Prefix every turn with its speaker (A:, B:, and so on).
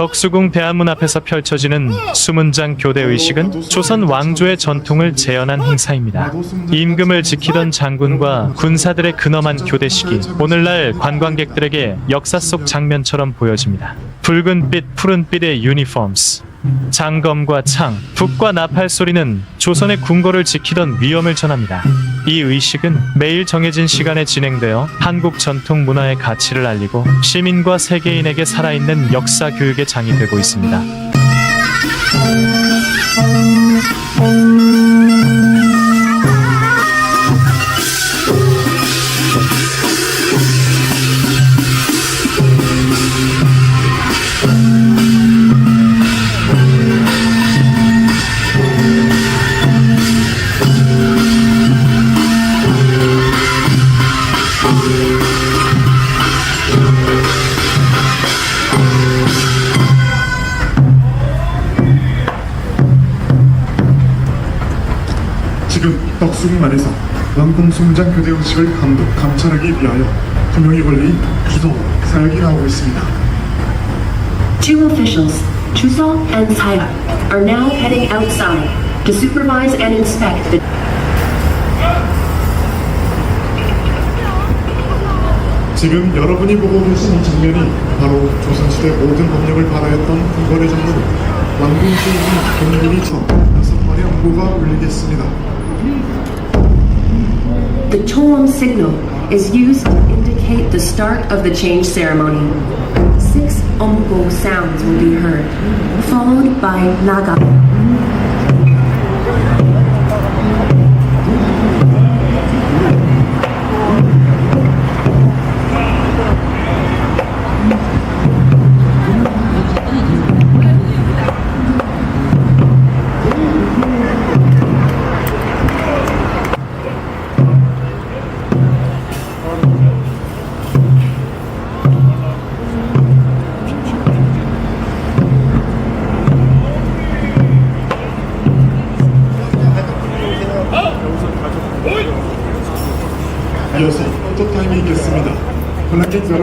A: 덕수궁 대한문 앞에서 펼쳐지는 수문장 교대 의식은 조선 왕조의 전통을 재현한 행사입니다. 임금을 지키던 장군과 군사들의 근엄한 교대식이 오늘날 관광객들에게 역사 속 장면처럼 보여집니다. 붉은빛, 푸른빛의 유니폼스, 장검과 창, 북과 나팔 소리는 조선의 궁궐을 지키던 위엄을 전합니다. 이 의식은 매일 정해진 시간에 진행되어 한국 전통 문화의 가치를 알리고 시민과 세계인에게 살아있는 역사 교육의 장이 되고 있습니다.
B: 덕수궁 안에서 왕궁송장 교대 의식을 감독 감찰하기 위하여 두 명의 권리인 주소 사역이 나오고 있습니다.
C: Two officials, Chuseok and Saya, are now heading outside to supervise and inspect the
B: 지금 여러분이 보고 계신 이 장면이 바로 조선시대 모든 법령을 발하였던 궁궐의 정문 왕궁송장 경륜이 처음 다섯 마리 안고가 울리겠습니다.
C: The Cholum signal is used to indicate the start of the change ceremony. Six umgo sounds will be heard, followed by naga.
B: 이어서 포토타임이 있겠습니다. 관람객 여러분